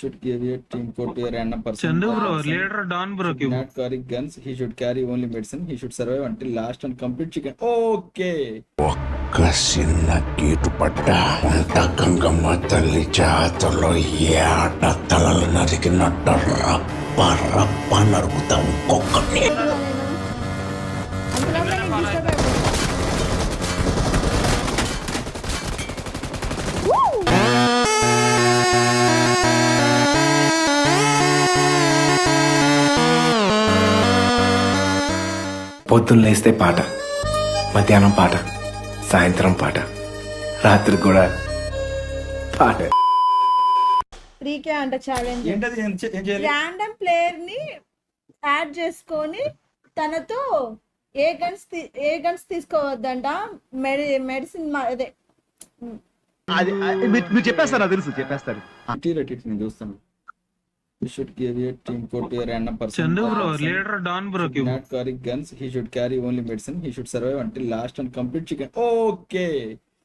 should give a team code to a random person. Bro person leader don bro should not carry guns. He should carry only medicine. He should survive until last and complete chicken. Okay. ఒక్క చిన్న గీటు పడ్డ వంట గంగమ్మ తల్లి జాతరలో ఏట తలలు నరికినట్టు రప్ప రప్ప నరుకుతాం ఒక్కొక్కటి పొద్దున్న లేస్తే పాట మధ్యాహ్నం పాట సాయంత్రం పాట రాత్రి కూడా పాట. త్రీకే అంట ఛాలెంజ్ ఏంటది? ఏం చే- ఏం చేయాలి? ర్యాండమ్ ప్లేయర్ని యాడ్ చేసుకొని తనతో ఏ గన్స్ ఏ గన్స్ తీసుకోవద్దంట. మెడి మెడిసిన్ అదే. అది అది మీరు చెప్పేస్తారు? తెలుసు చెప్పేస్తారు చూస్తాను. We should give a team code to a random person. Bro person leader don bro should not carry guns. He should carry only medicine. He should survive until last and complete chicken. Okay.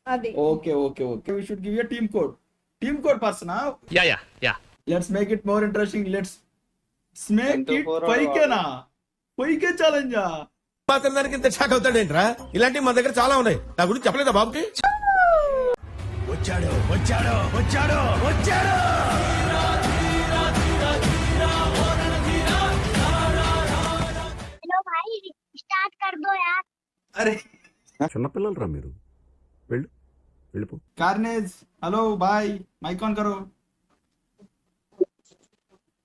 అది Okay, okay, okay. We should give you a team code. Team code person. Huh? Yeah yeah yeah Let's make it more interesting. Let's make it 5k na. 5k challenge. ah. మాత్రం దానికి ఇంత shock అవుతాడేంట్రా ఇలాంటివి మా దగ్గర చాలా ఉన్నాయి నా గురించి చెప్పలేదా బాబుకి వచ్చాడు వచ్చాడు వచ్చాడు వచ్చాడు అరే. చిన్నపిల్లలు రా మీరు? వెళ్ళు. వెళ్ళిపో. Carnage hello boy. Mic on కరో.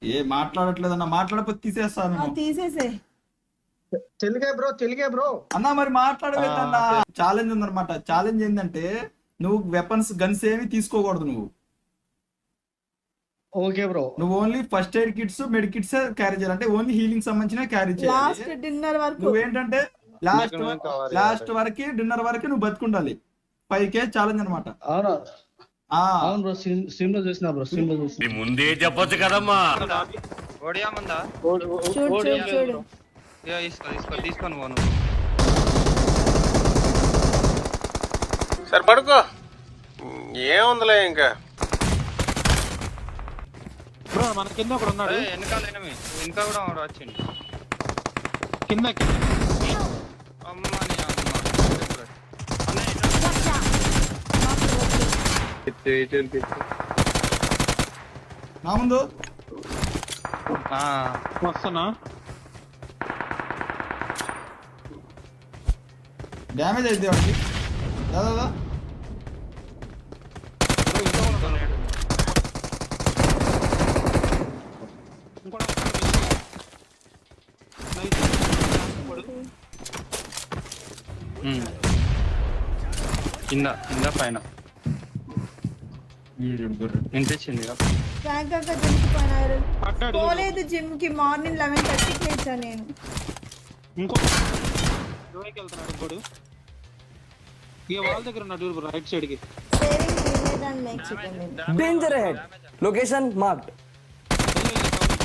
ఏ మాట్లాడట్లేదన్న మాట్లాడకపోతే తీసేస్తాను ఆ, తీసేసే. తెలుగే బ్రో తెలుగే బ్రో. అన్న మరి మాట్లాడలేదన్న. ఛాలెంజ్ ఉందన్నమాట. ఛాలెంజ్ ఏంటంటే నువ్వు వెపన్స్ గన్స్ ఏమి తీసుకోకూడదు నువ్వు. Okay bro. నువ్వు only first aid kits medkits carry చేయాలి. అంటే ఓన్లీ హీలింగ్ సంబంధించిన క్యారీ లాస్ట్ చేయాలి డిన్నర్ వరకు. నువ్వేంటంటే లాస్ట్ లాస్ట్ వరకు డిన్నర్ వరకు నువ్వు బతుకుండాలి. ఫైవ్ కే ఛాలెంజ్ అనమాట అవునా అవును బ్రో స్ట్రీమ్లో చూసిన బ్రో స్ట్రీమ్లో చూసిన ముందే చెప్పొచ్చు కదమ్మా. తీసుకో తీసుకో తీసుకొని పోను సరే పడుకో. ఏముందిలే ఇంకా? బ్రో మన కింద ఒకడు ఉన్నాడు. వెనకాల ఎనిమి ఇంకా కూడా వాడు వచ్చిండు. కింద. అమ్మ నీ అమ్మ అన్నయ్య, ఇటు. నా ముందు ఆ, వస్తున్నా డ్యామేజ్ అయితే వాడికి దాదా ఉమ్. కింద కింద పైన. వినిపించింది అంతా దించిపోయినారు పడ్డాడు పోలేదు జిమ్కి మార్నింగ్ లెవెన్ థర్టీకి లేచా నేను. ఇంకో లోయకి వెళ్తున్నాడు దగ్గర ఉన్నాడు రైట్ సైడ్కి. Danger head location marked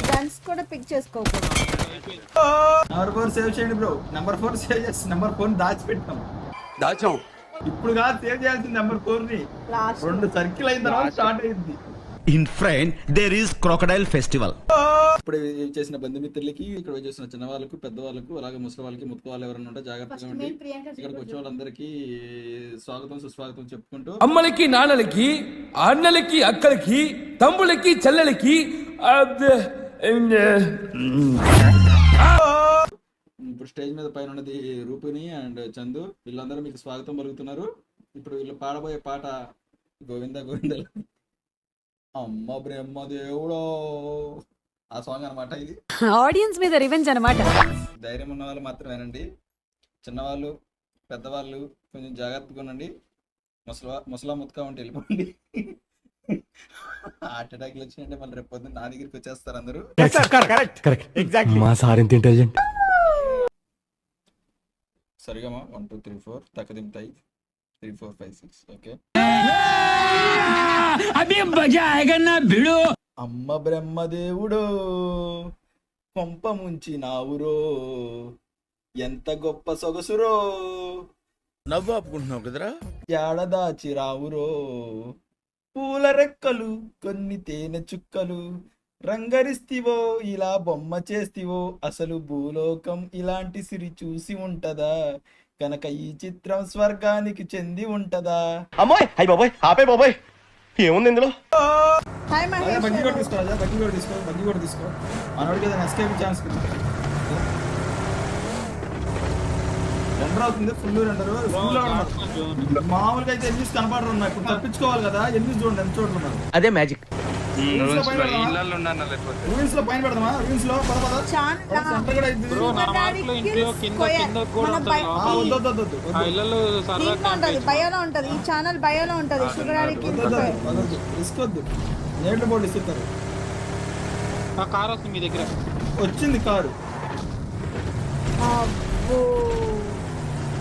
guns కూడా పిక్ చేసుకోకూడదు నెంబర్ ఫోర్ సేవ్ చేయండి బ్రో నెంబర్ ఫోర్ సేవ్ చేసి నెంబర్ ఫోర్ దాచిపెట్టాం. దాచాం. ఇప్పుడు కాదు సేవ్ చేయాల్సింది నెంబర్ ఫోర్ని. రెండు సర్కిల్ అయిన తర్వాత స్టార్ట్ అయింది ఇన్ ఫ్రైన్ దేర్ ఈస్ క్రొకడైల్ ఫెస్టివల్ ఇప్పుడు చేసిన బంధుమిత్రులకి ఇక్కడ చేసిన చిన్న వాళ్ళకు పెద్ద వాళ్ళకు అలాగే ముసలి వాళ్ళకి ముత్త వాళ్ళు ఎవరైనా ఉంటే జాగ్రత్తగా ఉండి ఇక్కడికి వచ్చిన వాళ్ళందరికీ స్వాగతం సుస్వాగతం చెప్పుకుంటూ అమ్మలకి నాన్నలకి అన్నలకి అక్కలకి తమ్ముళ్ళకి చెల్లెలకి ఇప్పుడు స్టేజ్ మీద పైన ఉన్నది రూపిని అండ్ చందు వీళ్ళందరూ మీకు స్వాగతం పలుకుతున్నారు. ఇప్పుడు వీళ్ళు పాడబోయే పాట గోవింద గోవింద అమ్మ బ్రహ్మ దేవుడో. ఆ సాంగ్ అనమాట ఇది. ఆడియన్స్ మీద రివెంజ్ అనమాట ధైర్యం ఉన్న వాళ్ళు మాత్రమేనండి. చిన్నవాళ్ళు పెద్దవాళ్ళు కొంచెం జాగ్రత్తగా ఉండండి. ముసలా ముసలా ముత్తుగా ఉంటే వెళ్ళిపోండి. హార్ట్ అటాక్లు వచ్చినాయంటే మళ్ళీ రేపు పొద్దున్న నా దగ్గరికి వచ్చేస్తారు అందరూ. మా సార్ ఎంత ఇంటెలిజెంట్ సరిగమా? One two. Three four తక్కదింతాయి three four five six okay అమ్మ బ్రహ్మదేవుడు కొంప ముంచి నావురో ఎంత గొప్ప సొగసురో. నవ్వు ఆపుకుంటున్నావు కదరా? ఏడదాచి రావురో. పూల రెక్కలు కొన్ని తేనె చుక్కలు రంగరిస్తివో ఇలా బొమ్మ చేస్తివో అసలు భూలోకం ఇలాంటి సిరి చూసి ఉంటదా? కనుక ఈ చిత్రం స్వర్గానికి చెంది ఉంటదా? అమ్మాయి! అయ్యి బాబాయ్! ఆపే బాబాయ్! ఏముంది ఇందులో? హాయ్ మహేష్ బగ్గి కూడా తీసుకో రాజా బగ్గి కూడా తీసుకో బగ్గి కూడా తీసుకో. మనోడికి ఏదైనా ఎస్కేప్ ఛాన్స్ రెండర్ అవుతుంది ఫుల్ రెండర్ ఫుల్ మామూలుగా అయితే ఎన్నిస్ కనపడరు ఉన్నాయి ఇప్పుడు తప్పించుకోవాలి కదా ఎన్నిస్ చూడండి ఎంత ఉన్నారు అదే మ్యాజిక్ రూల్స్లో పైన పెడదామా? ఇళ్ళల్లో ఉన్నాను లేకపోతే? రూల్స్లో పైన పెడదామా? రూల్స్లో? పద పద. చాలా సెంటర్ కూడా ఇది బ్రో నా మార్కులో ఇంట్లో కింద కింద కూడా మన ఉంటుంది. బయ- ఆ, లోపల. వద్దు వద్దు వద్దు. ఆ వద్దు ఇళ్ళలో సరదా దీంట్లో ఉంటది బయోలో ఉంటది. ఈ ఛానల్ బయోలో ఉంటది షుగర్ రిస్క్ వద్దు నేట్ల బోర్డు ఇస్తారు. ఆ కార్ వస్తుంది మీ దగ్గర. వచ్చింది కారు. అబ్బో.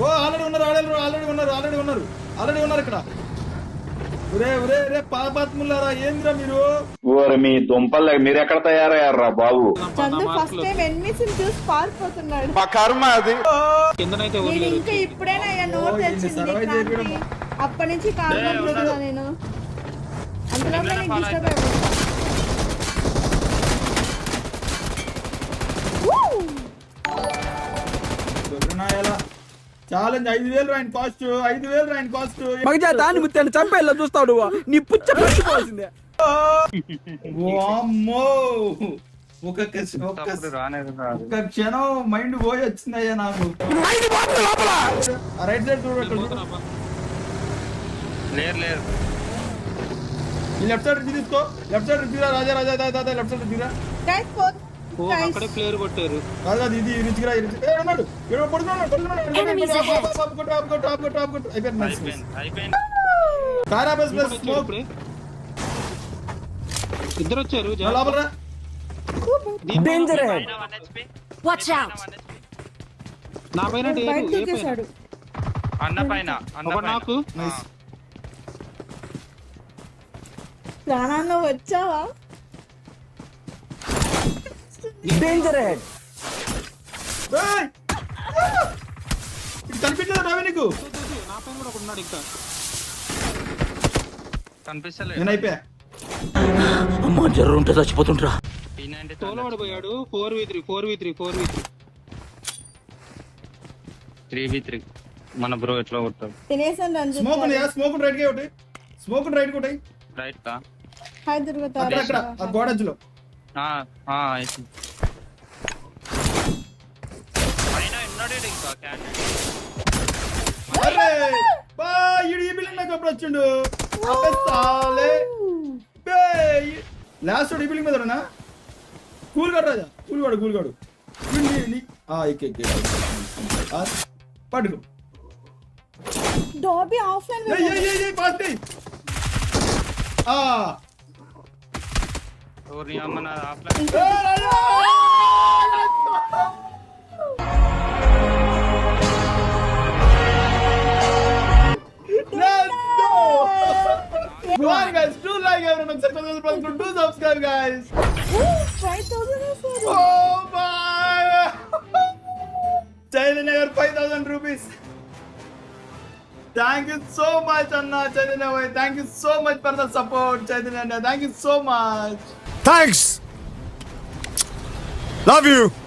ఓ ఆల్రెడీ ఉన్నారు ఆల్రెడీ ఆల్రెడీ ఉన్నారు ఆల్రెడీ ఉన్నారు. ఆల్రెడీ ఉన్నారు ఇక్కడ. పాపాత్ములారా ఏందిరా మీరు? ఓరి మీ దుంపలు మీరు ఎక్కడ తయారయ్యారా బాబు? చందు ఫస్ట్ టైం ఎన్మిస్ చూసి పారిపోతున్నాడు? మా కర్మ అది. కిందనైతే నేను ఇంకా ఇప్పుడైనా అయ్యా survive ఇట్లాంటి. చేయడం. అప్పటి నుంచి కారణం నేను? అందులో నేను డిస్టర్బ్ ఛాలెంజ్ ఐదు వేలు రాయని కాస్ట్ ఐదు వేలు రాయని కాస్ట్ మగజా దాన్ని ముత్తాన్ని చంపేలా చూస్తాడు నీ పుచ్చ పట్టుకోవాల్సిందే అమ్మో! ఒక ఒక క్షణం మైండ్ పోయి వచ్చిందయ్యా నాకు. రైట్ సైడ్ చూడు. లేరు లేరు ఈ లెఫ్ట్ సైడ్ తీసుకో. లెఫ్ట్ సైడ్ రివ్యూరా రాజా రాజా దాదా లెఫ్ట్ సైడ్ రివ్యూరా గైస్ ఫోర్ ఓ అక్కడే ప్లేయర్ కొట్టారు. కాదు ఇది ఉన్నాడు? అయిపోయింది కారా బస్ బస్ స్మోక్ ఇద్దరు వచ్చారు నా లోపల రా. డేంజర్ వాచ్ అవుట్ నా పైన డేరు, అన్న పైన అన్న నాకు. ప్రాణాల్లో వచ్చావా? డేంజర్ ఏయ్! ఇది కనిపించదా రావి నీకు? నా పైన కూడా ఒకడు ఉన్నాడు ఇంకా కనిపిస్తలేదు. నేను అయిపోయా. అమ్మా జ్వరం ఉంటే చచ్చిపోతుంటరా ఈ నైన్టీ తోలు పడిపోయాడు four V three four V three four V three three B three మన బ్రో ఎట్లా కొడతాడు? తినేసాను రంజిత్ స్మోక్ ఉంది స్మోక్ రైట్గా ఒకటి. స్మోక్ రైట్ ఒకటి. రైట్ కా? హాయ్ దుర్గత అక్కడ అక్కడ ఆ గోడజ్లో అప్పుడు వచ్చిండు? అబ్బే సాలే బే లాస్ట్ ఈ బిల్డింగ్ మీద ఉన్నా కూల్ గాడు రాజా కూల్ గాడు కూల్ గాడు. నీ నీ ఆ ఎక్కే ఎక్కే ఆ, పట్టుకో. Dobby offline Go guys, like everyone subscribe guys. Oh my! 5000 rupees. Thank you so much Anna Chaitanya. Thank you so much for the support Chaitanya. Thank you so much. Thanks! Love you!